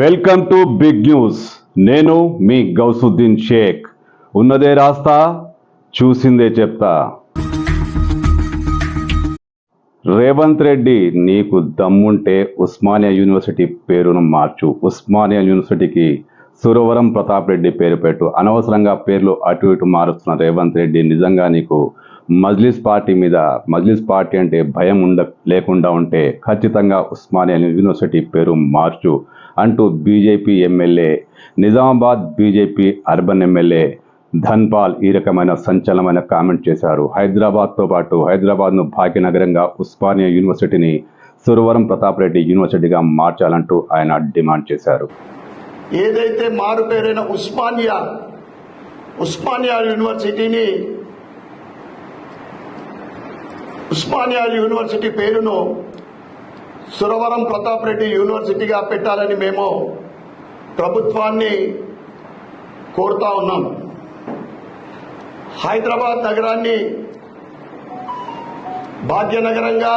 Welcome to big news. నేను మీ గౌసుద్దీన్ షేక్. ఉన్నదే రాస్తా చూసిందే చెప్తా. రేవంత్ రెడ్డి నీకు దమ్ముంటే ఉస్మానియా యూనివర్సిటీ పేరును మార్చు. ఉస్మానియా యూనివర్సిటీకి సురవరం ప్రతాప్ రెడ్డి పేరు పెట్టు. అనవసరంగా పేర్లు అటు ఇటు మారుస్తున్న రేవంత్ రెడ్డి నిజంగా నీకు మజ్లిస్ పార్టీ మీద మజ్లిస్ పార్టీ అంటే భయం ఉండ లేకుండా ఉంటే ఖచ్చితంగా ఉస్మానియా యూనివర్సిటీ పేరు మార్చు అంటూ BJP MLA Nizamabad BJP urban MLA Dhanpal ఈ రకమైన సంచలనమైన కామెంట్ చేశారు. హైదరాబాద్తో పాటు హైదరాబాద్ను భాగ్యనగరంగా ఉస్మానియా యూనివర్సిటీని సురవరం ప్రతాప్ రెడ్డి యూనివర్సిటీగా మార్చాలంటూ ఆయన డిమాండ్ చేశారు. ఏదైతే మారు పేరైన ఉస్మానియా ఉస్మానియా యూనివర్సిటీని ఉస్మానియా యూనివర్సిటీ పేరును సురవరం ప్రతాప్ రెడ్డి యూనివర్సిటీగా పెట్టాలని మేము ప్రభుత్వాన్ని కోరుతా ఉన్నాం. హైదరాబాద్ నగరాన్ని భాగ్యనగరంగా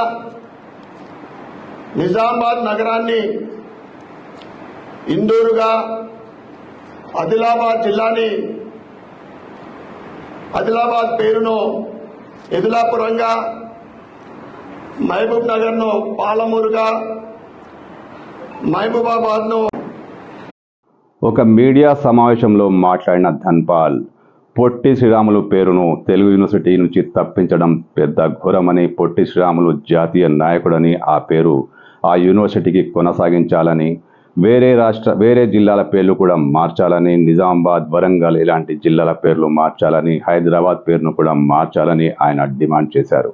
నిజామాబాద్ నగరాన్ని ఇందూరుగా ఆదిలాబాద్ జిల్లాని ఆదిలాబాద్ పేరును ఎదులాపురంగా మహబూబ్ నగర్ను పాలమూరుగా మహబూబాబాద్ను ఒక మీడియా సమావేశంలో మాట్లాడిన ధన్పాల్ పొట్టి శ్రీరాములు పేరును తెలుగు యూనివర్సిటీ నుంచి తప్పించడం పెద్ద ఘోరమని పొట్టి శ్రీరాములు జాతీయ నాయకుడని ఆ పేరు ఆ యూనివర్సిటీకి కొనసాగించాలని వేరే రాష్ట్ర వేరే జిల్లాల పేర్లు కూడా మార్చాలని నిజామాబాద్ వరంగల్ ఇలాంటి జిల్లాల పేర్లు మార్చాలని హైదరాబాద్ పేరును కూడా మార్చాలని ఆయన డిమాండ్ చేశారు.